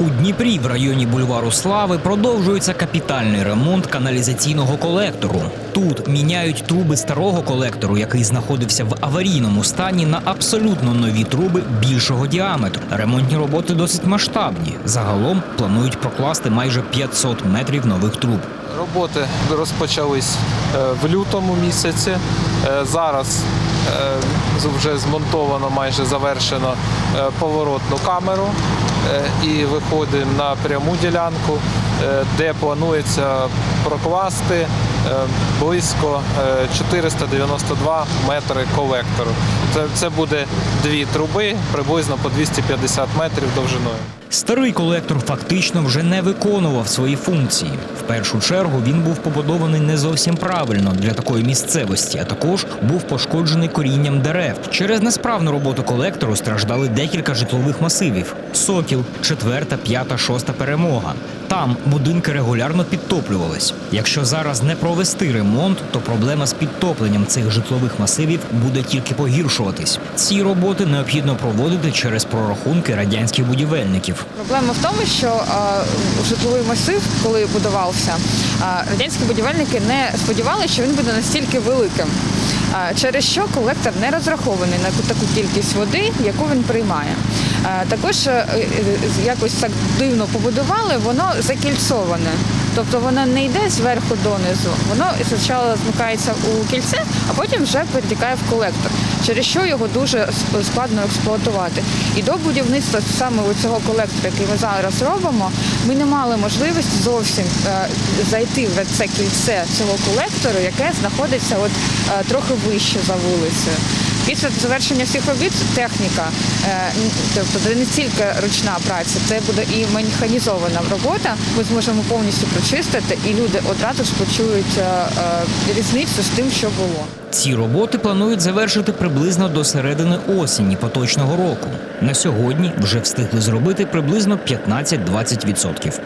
У Дніпрі в районі бульвару Слави продовжується капітальний ремонт каналізаційного колектору. Тут міняють труби старого колектору, який знаходився в аварійному стані, на абсолютно нові труби більшого діаметру. Ремонтні роботи досить масштабні. Загалом планують прокласти майже 500 метрів нових труб. Роботи розпочались е, в лютому місяці. Е, Зараз вже змонтовано, майже завершено е, поворотну камеру е, і виходимо на пряму ділянку, е, де планується прокласти е, близько е, 492 метри колектору. Це, це буде дві труби, приблизно по 250 метрів довжиною. Старий колектор фактично вже не виконував свої функції. В першу чергу він був побудований не зовсім правильно для такої місцевості, а також був пошкоджений корінням дерев. Через несправну роботу колектору страждали декілька житлових масивів: Сокіл, четверта, п'ята, шоста перемога. Там будинки регулярно підтоплювались. Якщо зараз не провести ремонт, то проблема з підтопленням цих житлових масивів буде тільки погіршуватись. Ці роботи необхідно проводити через прорахунки радянських будівельників. Проблема в тому, що е, житловий масив, коли будувався, е, радянські будівельники не сподівалися, що він буде настільки великим. Через що колектор не розрахований на таку кількість води, яку він приймає. Також е, е, якось так дивно побудували, воно закільцоване. Тобто воно не йде зверху донизу, воно спочатку змикається у кільце, а потім вже перетікає в колектор, через що його дуже складно експлуатувати. І до будівництва саме цього колектора, який ми зараз робимо, ми не мали можливості зовсім е, зайти в це кільце цього колектору, яке знаходиться от е, трохи вище за вулицею. Після завершення всіх робіт техніка, е, тобто це не тільки ручна праця, це буде і механізована робота. Ми зможемо повністю прочистити, і люди одразу ж почують е, е, різницю з тим, що було. Ці роботи планують завершити приблизно до середини осені поточного року. На сьогодні вже встигли зробити приблизно 15-20%.